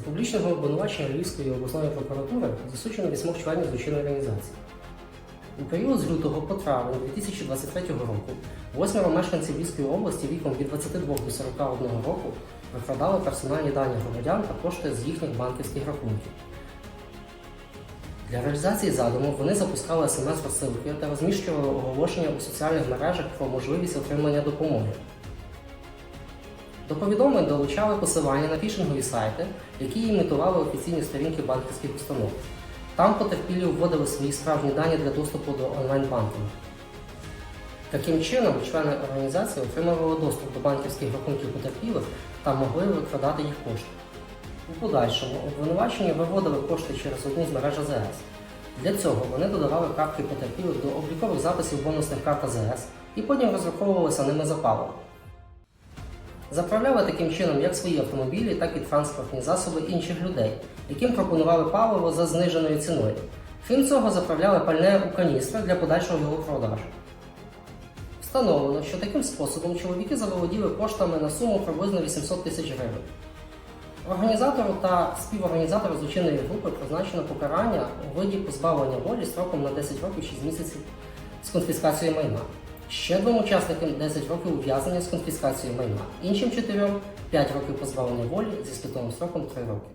публічного обвинувачення Львівської обласної прокуратури засуджено вісьмох членів злочинної організації. У період з лютого по травень 2023 року восьмеро мешканців Львівської області віком від 22 до 41 року викрадали персональні дані громадян та кошти з їхніх банківських рахунків. Для реалізації задуму вони запускали смс-розсилки та розміщували оголошення у соціальних мережах про можливість отримання допомоги. До повідомлень долучали посилання на фішингові сайти, які імітували офіційні сторінки банківських установ. Там потерпілі вводили свої справжні дані для доступу до онлайн-банкінгу. Таким чином, члени організації отримували доступ до банківських рахунків потерпілих та могли викрадати їх кошти. У подальшому обвинувачені виводили кошти через одну з мереж АЗС. Для цього вони додавали картки потерпілих до облікових записів бонусних карт АЗС і потім розраховувалися ними за паливо. Заправляли таким чином як свої автомобілі, так і транспортні засоби інших людей, яким пропонували паливо за зниженою ціною. Крім цього, заправляли пальне у каністри для подальшого його продажу. Встановлено, що таким способом чоловіки заволоділи коштами на суму приблизно 800 тисяч гривень. Організатору та співорганізатору злочинної групи призначено покарання у виді позбавлення волі строком на 10 років 6 місяців з конфіскацією майна. Ще двом учасникам 10 років ув'язнення з конфіскацією майна, іншим чотирьом 5 років позбавлення волі зі спитовим строком 3 роки.